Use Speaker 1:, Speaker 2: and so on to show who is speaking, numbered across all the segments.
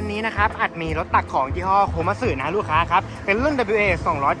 Speaker 1: วันนี้นะครับอาจมีรถตักของยี่ห้อโคมัสึนะลูกค้าครับเป็นรุ่น WA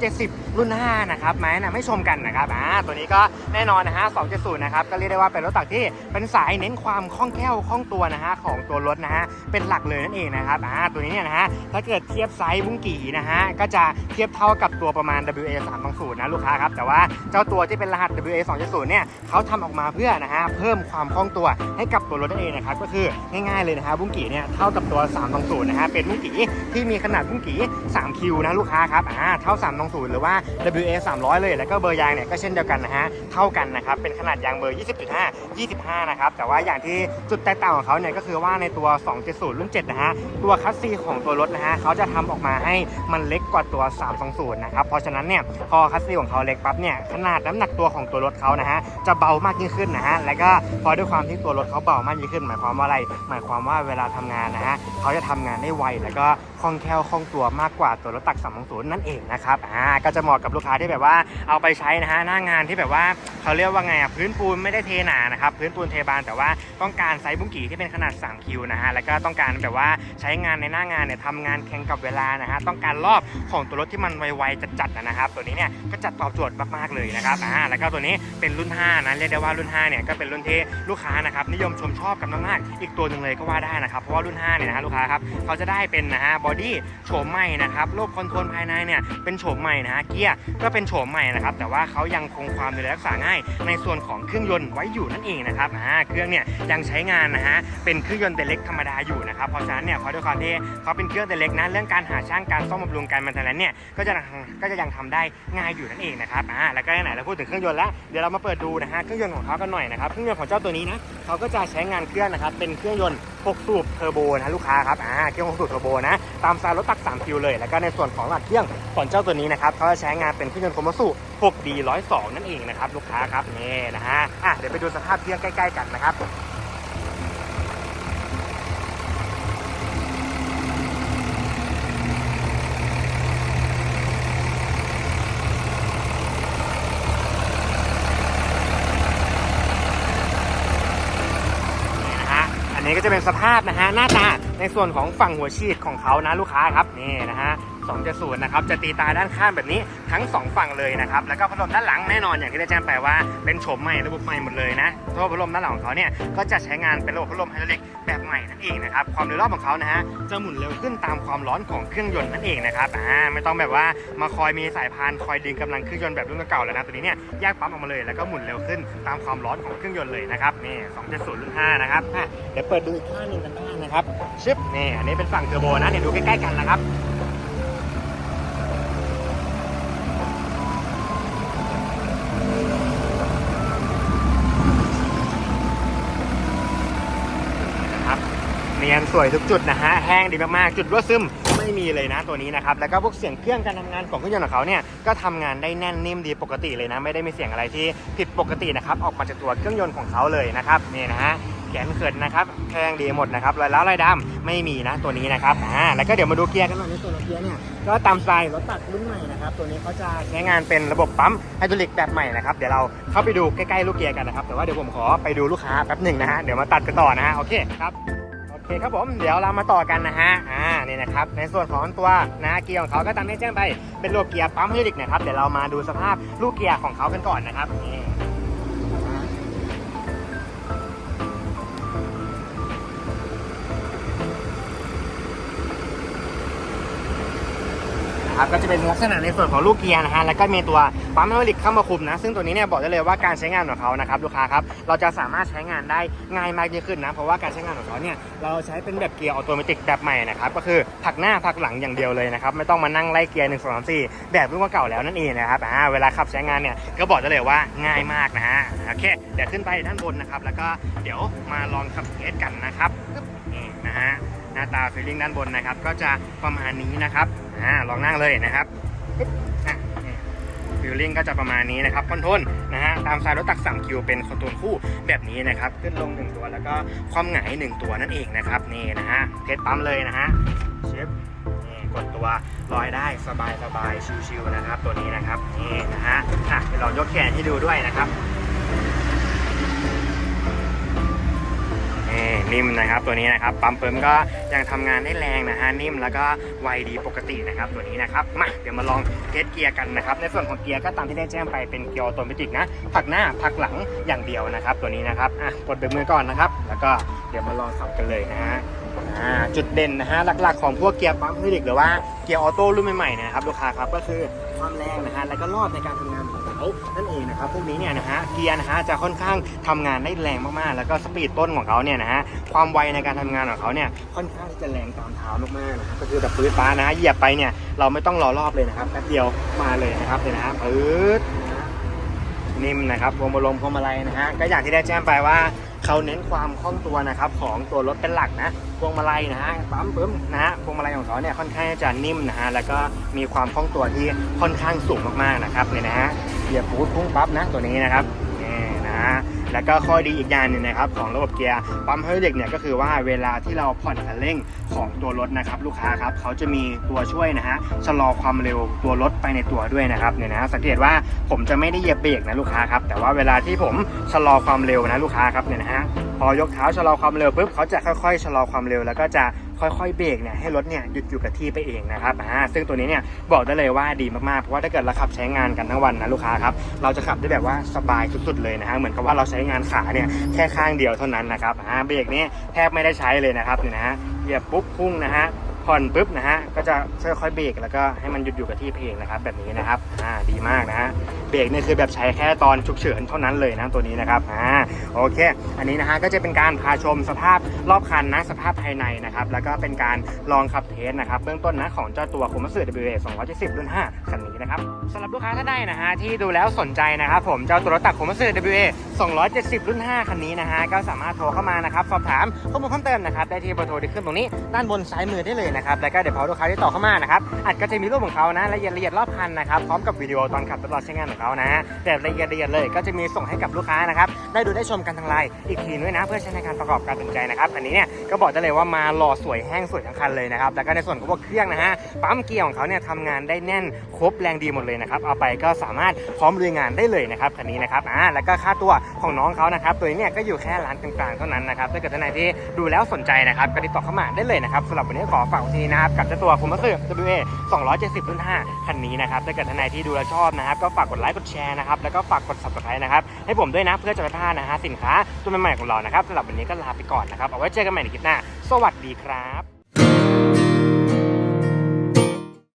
Speaker 1: 270 รุ่น 5 นะครับไหมนะไม่ชมกันนะครับอ่าตัวนี้ก็แน่นอนนะฮะ270 นะครับก็เรียกได้ว่าเป็นรถตักที่เป็นสายเน้นความคล่องแคล่วคล่องตัวนะฮะของตัวรถนะฮะเป็นหลักเลยนั่นเองนะครับอ่าตัวนี้เนี่ยนะฮะถ้าเกิดเทียบไซส์บุ้งกี่นะฮะก็จะเทียบเท่ากับตัวประมาณ WA 320นะลูกค้าครับแต่ว่าเจ้าตัวที่เป็นรหัส WA 270 เนี่ยเขาทำออกมาเพื่อนะฮะเพิ่มความคล่องตัวให้กับตัวรถนั่นเองนะครับก็คือง่ายๆเลยนะฮะบุ้งกี่เนี่ยเท่ากับตัว320นะฮะเป็นบุ้งกี่ที่มีขนาดบุ้งกี่3คิวนะลูกค้าครับอ่าเท่า 320 หรือว่า WA 300 เลย แล้วก็เบอร์ยางเนี่ยก็เช่นเดียวกันนะฮะเท่ากันนะครับเป็นขนาดยางเบอร์ 20.5 25 นะครับแต่ว่าอย่างที่จุดแตกต่างของเขาเนี่ยก็คือว่าในตัว 270 รุ่น 7 นะฮะตัวคัสซีของตัวรถนะฮะเขาจะทำออกมาให้มันเล็กกว่าตัว 320 นะครับเพราะฉะนั้นเนี่ยพอคัสซีของเขาเล็กปั๊บเนี่ยขนาดน้ำหนักตัวของตัวรถเขานะฮะจะเบามากยิ่งขึ้นนะฮะแล้วก็พอด้วยความที่ตัวรถเขาเบามากยิ่งขึ้น หมายความว่าอะไร หมายความว่าเวลาทำงานนะฮะเขาจะทำงานได้ไว แล้วก็คล่องแคล่วคล่องตัวมากกว่าตัวรถตัก320นั่นเองนะครับอ่าก็จะเหมาะกับลูกค้าที่แบบว่าเอาไปใช้นะฮะหน้างานที่แบบว่าเขาเรียกว่าไงอะพื้นปูนไม่ได้เทหนานะครับพื้นปูนเทบานแต่ว่าต้องการไซส์บุ้งกี่ที่เป็นขนาด3คิวนะฮะแล้วก็ต้องการแบบว่าใช้งานในหน้างานเนี่ยทำงานแข่งกับเวลานะฮะต้องการรอบของตัวรถที่มันไวๆจัดๆนะนะครับตัวนี้เนี่ยก็จัดตอบโจทย์มากๆเลยนะครับอ่าแล้วก็ตัวนี้เป็นรุ่น 5 นะเรียกได้ว่ารุ่น 5 เนี่ยก็เป็นรุ่นที่ลูกค้านะครับนิยมชมชอบกันมากๆอีกตัวหนึ่งเลยก็ว่าได้นะครับเพราะว่ารุ่น 5 เนี่ยนะฮะลูกค้าครับเขาจะได้เป็นนะฮะบอดี้โฉมใหม่นะครับโลกคอนโทรลภายในเนี่ยเป็นโฉมใหม่นะฮะเกียร์ก็เป็นโฉมใหม่นะครับแต่ว่าเขายังคงความดูแลรักษาง่าย ในส่วนของเครื่องยนต์ไว้อยู่นั่นเองนะครับอ่าเครื่องเนี่ยยังใช้งานนะฮะเป็นเครื่องยนต์แต่เล็กธรรมดาอยู่นะครับเพราะฉะนั้นเนี่ยเพราะด้วยความที่เขาเป็นเครื่องแต่เล็กนะเรื่องการหาช่างการซ่อมบำรุงการมันแต่นั้นเนี่ยก็จะก็จะยังทำได้ง่ายอยู่นั่นเองนะครับอ่าแล้วก็ไหนเราพูดถึงเครื่องยนต์แล้วเดี๋ยวเรามาเปิดดูนะฮะเครื่องยนต์ของเขากันหน่อยนะครับเครื่องยนต์ของเจ้าตัวนี้นะเขาก็จะใช้งานเครื่องนะครับเป็นเครื่องยนต์6สูบเทอร์โบนะลูกค้าครับเครื่อง6สูบเทอร์โบนะ ตามสไตล์รถตัก3คิวเลย แล้วก็ในส่วนของหลักเครื่องขอนเจ้าตัวนี้นะครับเขาจะใช้งานเป็นเครื่องยนต์โคมัสุ 6D 102 นั่นเองนะครับลูกค้าครับนี่นะฮะอะเดี๋ยวไปดูสภาพเครื่องใกล้ ๆ กันนะครับ นี่นะฮะ อันนี้ ก็จะเป็นสภาพนะฮะหน้าตาในส่วนของฝั่งหัวฉีดของเขานะลูกค้าครับนี่นะฮะ 270นะครับจะตีตาด้านข้างแบบนี้ทั้ง 2 ฝั่งเลยนะครับแล้วก็พัดลมด้านหลังแน่นอนอย่างที่ได้แจ้งไปว่าเป็นโฉมใหม่ระบบใหม่หมดเลยนะเพราะว่าพัดลมด้านหลังของเขาเนี่ยก็จะใช้งานเป็นระบบพัดลมไฮดรอลิกแบบใหม่นั่นเองนะครับความเร็วรอบของเขานะฮะจะหมุนเร็วขึ้นตามความร้อนของเครื่องยนต์นั่นเองนะครับอ่าไม่ต้องแบบว่ามาคอยมีสายพานคอยดึงกำลังเครื่องยนต์แบบรุ่นเก่าแล้วนะตัวนี้เนี่ยแยกปั๊มออกมาเลยแล้วก็หมุนเร็วขึ้นตามความร้อนของเครื่องยนต์เลยนะครับนี่270รุ่น5นะครับอะเดี๋ยวเปิดดูอีกข้างหนึ่งกันบ้างนะครับชึบนี่อันนี้เป็นฝั่งเทอร์โบนะเดี๋ยวดูใกล้ๆกันนะครับ สวยทุกจุดนะฮะแห้งดีมากๆจุดรั่วซึมไม่มีเลยนะตัวนี้นะครับแล้วก็พวกเสียงเครื่องการทำงานของเครื่องยนต์ของเขาเนี่ยก็ทำงานได้แน่นนิ่มดีปกติเลยนะไม่ได้มีเสียงอะไรที่ผิดปกตินะครับออกมาจากตัวเครื่องยนต์ของเขาเลยนะครับนี่นะฮะแขนเขินนะครับแข็งดีหมดนะครับรอยล้าวรอยดำไม่มีนะตัวนี้นะครับอ่าแล้วก็เดี๋ยวมาดูเกียร์กันหน่อยในตัวรถเกียร์เนี่ยก็ตามสไตล์รถตัดรุ่นใหม่นะครับตัวนี้เขาจะใช้งานเป็นระบบปั๊มไฮดรอลิกแบบใหม่นะครับเดี๋ยวเราเข้าไปดูใกล้ๆลูกเกียร์กันนะครับแต่ว่าเดี๋ยวผมขอไปดูลูกค้าแป๊บหนึ่งนะฮะเดี๋ยวมาตัดกันต่อนะฮะโอเคครับ เคครับผมเดี๋ยวเรามาต่อกันนะฮะอ่านี่นะครับในส่วนของตัวนะเกียร์ของเขาก็ตามที่แจ้งไปเป็นลูกเกียร์ปั๊มไฮดริกนะครับเดี๋ยวเรามาดูสภาพลูกเกียร์ของเขากันก่อนนะครับนี่ นะครับก็จะเป็นลักษณะในส่วนของลูกเกียร์นะฮะแล้วก็มีตัวปั๊มไฮดรอลิกเข้ามาคุมนะ ซึ่งตัวนี้เนี่ยบอกได้เลยว่าการใช้งานของเขานะครับลูกค้าครับเราจะสามารถใช้งานได้ง่ายมากยิ่งขึ้นนะเพราะว่าการใช้งานของเขาเนี่ยเราใช้เป็นแบบเกียร์ออโตเมติกแบบใหม่นะครับก็คือผักหน้าผักหลังอย่างเดียวเลยนะครับไม่ต้องมานั่งไล่เกียร์หนึ่งสองสามสี่แบบรุ่นเก่าแล้วนั่นเองนะครับอ่าเวลาขับใช้งานเนี่ยก็บอกได้เลยว่าง่ายมากนะฮะโอเคเดี๋ยวขึ้นไปด้านบนนะครับแล้วก็เดี๋ยวมาลองขับเทสกันนะครับนี่นะฮะ น้าตาฟีลลิ่งด้านบนนะครับ ก็จะประมาณนี้นะครับอ่าลองนั่งเลยนะครับฟิลลิ่งก็จะประมาณนี้นะครับคอนโทรลนะฮะตามสไตล์รถตักสั่งคิวเป็นคอนโทรลคู่แบบนี้นะครับขึ้นลงหนึ่งตัวแล้วก็ความหงายหนึ่งตัวนั่นเองนะครับนี่นะฮะเทสปั๊มเลยนะฮะเชฟนี่กดตัวลอยได้สบายสบายชิวๆนะครับ ตัวนี้นะครับนี่นะฮะอะเดี๋ยวเรายกแขนให้ดูด้วยนะครับ นี่นิ่มนะครับตัวนี้นะครับปั๊มเปิมก็ยังทำงานได้แรงนะฮะนิ่มแล้วก็ไวดีปกตินะครับตัวนี้นะครับมาเดี๋ยวมาลองเทสเกียร์กันนะครับในส่วนของเกียร์ก็ตามที่ได้แจ้งไปเป็นเกียร์ออโตเมติกนะผักหน้าผักหลังอย่างเดียวนะครับ ตัวนี้นะครับอะกดเบรกมือก่อนนะครับ แล้วก็เดี๋ยวมาลองขับกันเลยนะฮะ อ่าจุดเด่นนะฮะหลักๆของพวกเกียร์ปั๊มเมติกหรือว่าเกียร์ออโต้รุ่นใหม่ๆนะครับลูกค้าครับก็คือความแรงนะฮะแล้วก็รอบในการทำงานของเขานั่นเองนะครับพวกนี้เนี่ยนะฮะเกียร์นะฮะจะค่อนข้างทำงานได้แรงมากๆ แล้วก็สปีดต้นของเขาเนี่ยนะฮะความไวในการทำงานของเขาเนี่ยค่อนข้างที่จะแรงตามเท้ามากๆนะครับก็คือแบบปืนฟ้านะฮะเหยียบไปเนี่ยเราไม่ต้องรอรอบเลยนะครับแป๊บเดียวมาเลยนะครับเนี่ยนะฮะปืดนิ่มนะครับพวงมาลมพวงมาลัยนะฮะก็อย่างที่ได้แจ้งไปว่า เขาเน้นความคล่องตัวนะครับของตัวรถเป็นหลักนะพวงมาลัยนะฮะปั๊มปึ๊มนะฮะพวงมาลัยของเขาเนี่ยค่อนข้างจะนิ่มนะฮะแล้วก็มีความคล่องตัวที่ค่อนข้างสูงมากๆนะครับเนี่ยนะฮะเหยียบปูดพุ่งปั๊บนะตัวนี้นะครับนี่นะฮะ แล้วก็ข้อดีอีกอย่างหนึ่งนะครับของระบบเกียร์ปั๊มไฮดรอลิกเนี่ยก็คือว่าเวลาที่เราผ่อนคันเร่งของตัวรถนะครับลูกค้าครับเขาจะมีตัวช่วยนะฮะชะลอความเร็วตัวรถไปในตัวด้วยนะครับเนี่ยนะสังเกตว่าผมจะไม่ได้เหยียบเบรกนะลูกค้าครับแต่ว่าเวลาที่ผมชะลอความเร็วนะลูกค้าครับเนี่ยนะฮะพอยกเท้าชะลอความเร็วปุ๊บเขาจะค่อยๆชะลอความเร็วแล้วก็จะ ค่อยๆเบรกเนี่ยให้รถเนี่ยหยุดอยู่กับที่ไปเองนะครับอ่าซึ่งตัวนี้เนี่ยบอกได้เลยว่าดีมากๆเพราะว่าถ้าเกิดเราขับใช้งานกันทั้งวันนะลูกค้าครับเราจะขับได้แบบว่าสบายสุดๆเลยนะฮะเหมือนกับว่าเราใช้งานขาเนี่ยแค่ข้างเดียวเท่านั้นนะครับอ่าเบรกนี้แทบไม่ได้ใช้เลยนะครับนี่นะฮะเหยียบปุ๊บพุ่งนะฮะ ผ่อนปุ๊บนะฮะก็จะค่อยๆเบรกแล้วก็ให้มันหยุดอยู่กับที่ไปเองนะครับแบบนี้นะครับอ่าดีมากนะฮะเบรกเนี่ยคือแบบใช้แค่ตอนฉุกเฉินเท่านั้นเลยนะตัวนี้นะครับอ่าโอเค อันนี้นะฮะก็จะเป็นการพาชมสภาพรอบคันนะสภาพภายในนะครับแล้วก็เป็นการลองขับเทสนะครับเบื้องต้นนะของเจ้าตัวคุมัสึ WA 270รุ่น5คันนี้นะครับสำหรับลูกค้าท่านใดนะฮะที่ดูแล้วสนใจนะครับผมเจ้าตัวรถตักคุมัสึ WA 270 รุ่น 5 คันนี้นะฮะก็สามารถโทรเข้ามานะครับสอบถามข้อมูลเพิ่มเติมนะครับได้ที่เบอร์โทรที่ขึ้นตรงนี้ด้านบนซ้ายมือได้เลยนะครับแล้วก็เดี๋ยวพอลูกค้าที่ต่อเข้ามานะครับอาจก็จะมีรูปของเขานะละเอียดละเอียดรอบคันนะครับพร้อมกับวิดีโอตอนขับตลอดใช้งานของเขานะแต่ละเอียดละเอียดเลยก็จะมีส่งให้กับลูกค้านะครับได้ดูได้ชมกันทางไลน์อีกทีด้วยนะ เพื่อใช้ในการประกอบการตัดสินใจนะครับอันนี้เนี่ยก็บอกได้เลยว่ามาหล่อสวยแห้งสวยทั้งคันเลยนะครับแล้วก็ในส่วนของพวกเครื่องนะฮะปั๊มเกียร์ของเขาเนี่ยทำงานได้แน่นครบแรงดีหมดเลยนะครับเอาไปก็สามารถพร้อมลุยงานได้เลยนะครับคันนี้นะครับอ่าแล้วก็ค่าตัวของน้องเขานะครับตัวนี้เนี่ยก็อยู่แค่ร้านกลางๆเท่านั้นนะครับถ้าเกิดท่านไหนที่ดูแล้วสนใจนะครับก็ติดต่อเข้ามาได้เลยนะครับสำหรับวันนี้ขอฝากาของทีนะครับกับเจ้าตัวคุมัสึ WA 270รุ่น5คันนี้นะครับถ้าเกิดท่านไหนที่ดูแลชอบนะครับก็ฝากกดไลค์กดแชร์นะครับแล้วก็ฝากกด subscribe นะครับให้ผมด้วยนะเพื่อจะไม่พลาดนะฮะสินค้าตัวใหม่ๆของเรานะครับสำหรับวันนี้ก็ลาไปก่อนนะครับเอาไว้เจอกันใหม่ในคลิปหน้า สวัสดีครับ